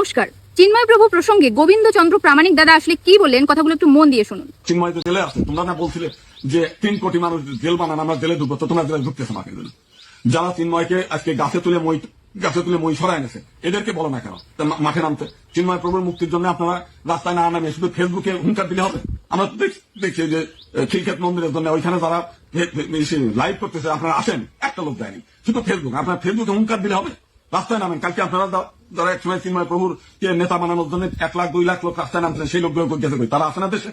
নমস্কার। চিন্ময় প্রভু প্রসঙ্গে গোবিন্দ চন্দ্র প্রামাণিক দাদা আসলে কি বললেন, কথাগুলো একটু মন দিয়ে শুনুন। চিন্ময় তো জেলে আছে। তোমরা না বলছিলে যে তিন কোটি মানুষ জেল বানান, আমরা জেলে ঢুকবো, তো তোমরা জেলে ঢুকতেছো না কিন্তু যারা চিন্ময়কে আজকে গাছে তুলে মই, গাছে তুলে মই সরাই এনেছে, এদেরকে বলো না কেন? মাঠে নামতে। চিন্ময় প্রভুর মুক্তির জন্য আপনারা রাস্তায় না নামে, শুধু ফেসবুকে হুঙ্কার দিলে হবে? আমরা দেখছি যে খিলক্ষেত মন্দিরের জন্য ওইখানে যারা লাইভ করতেছে, আপনারা আসেন, একটা লোক দেয়নি, শুধু ফেসবুক আপনার ফেসবুকে হুঙ্কার দিলে হবে? রাস্তায় নামেন কালকে আপনারা যা- এক সময় চিন্ময় প্রভুর নেতা বানানোর জন্য এক লাখ, দুই লাখ লোক রাস্তায় নামছেন সেই লোকগুলো গেছে তারা আছে না দেশে?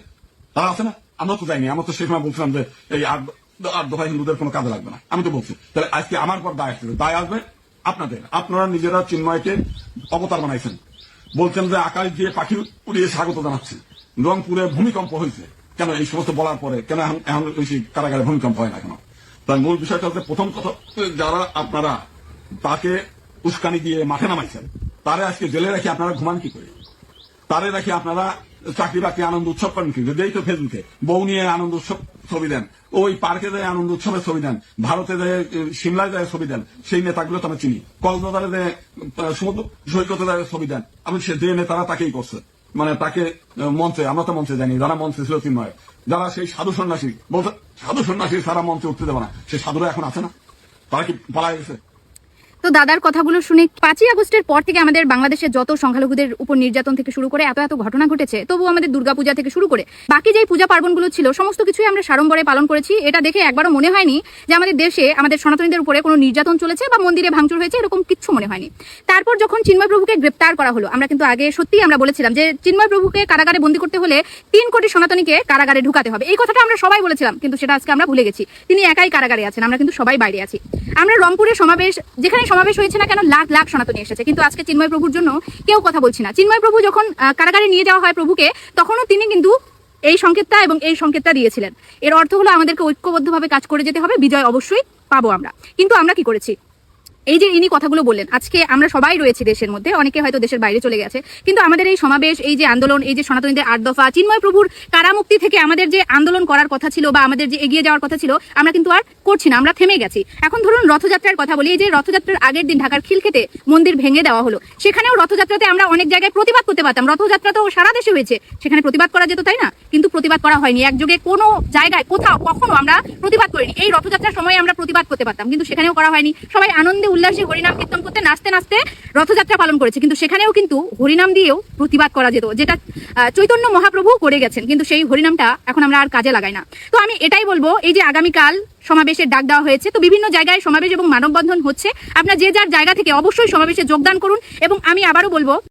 তারা আছে না? আমরা তো যাইনি আমরা তো সেই সময় বলছিলাম যে এই আট দফা হিন্দুদের কোনো কাজে লাগবে না। আমি তো বলছি, তাহলে আজকে আমার পর দায় আসবে দায় আসবে আপনাদের। আপনারা নিজেরা চিন্ময়কে অবতার বানাইছেন। বলছেন যে আকাশ দিয়ে পাখি উড়িয়ে স্বাগত জানাচ্ছি। রংপুরে ভূমিকম্প হয়েছে। কেন এই সমস্ত বলার পরে? কেন এখন কারাগারে ভূমিকম্প হয় না কেন তার মূল বিষয়টা হচ্ছে প্রথম কথা, যারা আপনারা তাকে উস্কানি দিয়ে মাঠে নামাইছেন। তারে আজকে জেলে রেখে আপনারা ঘুমান কি করে? তারে রেখে আপনারা চাকরি বাকরি আনন্দ উৎসব করেন কি? যেই তো ফেসবুকে বউ নিয়ে আনন্দ উৎসব ছবি দেন, ওই পার্কে যায় আনন্দ উৎসবের ছবি দেন, ভারতে যায়, সিমলায় যায় ছবি দেন, সেই নেতাগুলো তো আমি চিনি। কক্সবাজারে যে সমুদ্র সৈকতে যায় ছবি দেন। আমি সে যে নেতারা তাকেই করছে। মানে তাকে মঞ্চে, আমরা তো মঞ্চে জানি, যারা মঞ্চে ছিল চিন্ময় যারা সেই সাধু সন্ন্যাসী বলতে সাধু সন্ন্যাসী সারা মঞ্চে উঠতে দেবে না। সেই সাধুরা এখন আছে না? তারা কি পালায় গেছে? তো দাদার কথাগুলো শুনে পাঁচই আগস্টের পর থেকে আমাদের বাংলাদেশের যত সংখ্যালঘুদের উপর নির্যাতন থেকে শুরু করে এত এত ঘটনা ঘটেছে তবু আমাদের দুর্গাপূজা থেকে শুরু করে বাকি যেই পূজা পার্বণগুলো ছিল, সমস্ত কিছুই আমরা সাড়ম্বরে পালন করেছি। এটা দেখে একবারও মনে হয়নি যে আমাদের দেশে আমাদের সনাতনীদের উপরে কোনো নির্যাতন চলেছে বা মন্দিরে ভাঙচুর হয়েছে, এরকম কিচ্ছু মনে হয়নি। তারপর যখন চিন্ময় প্রভুকে গ্রেপ্তার করা হলো, আমরা কিন্তু আগে সত্যিই আমরা বলেছিলাম যে চিন্ময় প্রভুকে কারাগারে বন্দী করতে হলে তিন কোটি সনাতনীকে কারাগারে ঢুকাতে হবে। এই কথাটা আমরা সবাই বলেছিলাম, কিন্তু সেটা আজকে আমরা ভুলে গেছি। তিনি একাই কারাগারে আছেন, আমরা কিন্তু সবাই বাইরে আছি। আমরা রংপুরে সমাবেশ যেখানে সমাবেশ হয়েছে না কেন? লাখ লাখ সনাতনী এসেছে। কিন্তু আজকে চিন্ময় প্রভুর জন্য কেউ কথা বলছি না। চিন্ময় প্রভু যখন কারাগারে নিয়ে যাওয়া হয় প্রভুকে, তখনও তিনি কিন্তু এই সংকেতটা এবং এই সংকেতটা দিয়েছিলেন। এর অর্থ হলো আমাদেরকে ঐক্যবদ্ধভাবে কাজ করে যেতে হবে, বিজয় অবশ্যই পাবো আমরা। কিন্তু আমরা কি করেছি? এই যে ইনি কথাগুলো বললেন, আজকে আমরা সবাই রয়েছি দেশের মধ্যে, অনেকে হয়তো দেশের বাইরে চলে গেছে, কিন্তু আমাদের এই সমাবেশ, এই যে আন্দোলন, এই যে সনাতনীদের আট দফা, চিন্ময় প্রভুর কারামুক্তি থেকে আমাদের যে আন্দোলন করার কথা ছিল বা আমাদের যে এগিয়ে যাওয়ার কথা ছিল, আমরা কিন্তু আর করছি না, আমরা থেমে গেছি। এখন ধরুন রথযাত্রার কথা বলি, এই যে রথযাত্রার আগের দিন ঢাকার খিলখেতে মন্দির ভেঙে দেওয়া হলো, সেখানেও রথযাত্রাতে আমরা অনেক জায়গায় প্রতিবাদ করতে পারতাম, রথযাত্রা তো সারা দেশে হয়েছে, সেখানে প্রতিবাদ করা যেত তাই না? কিন্তু প্রতিবাদ করা হয়নি, একযোগে কোনো জায়গায়, কোথাও কখনো আমরা প্রতিবাদ করিনি, এই রথযাত্রার সময় আমরা প্রতিবাদ করতে পারতাম, কিন্তু সেখানেও করা হয়নি, সবাই আনন্দে উল্লাসে হরিনাম কীর্তন করতে, নাচতে নাচতে রথযাত্রা পালন করেছে। কিন্তু সেখানেও কিন্তু হরিনাম দিয়েও প্রতিবাদ করা যেত, যেটা চৈতন্য মহাপ্রভু করে গেছেন। কিন্তু সেই হরিনামটা এখন আমরা আর কাজে লাগাই না। তো আমি এটাই বলব, এই যে আগামীকাল সমাবেশের ডাক দেওয়া হয়েছে, তো বিভিন্ন জায়গায় সমাবেশ এবং মানববন্ধন হচ্ছে। আপনার যে যার জায়গা থেকে অবশ্যই সমাবেশে যোগদান করুন এবং আমি আবারও বলব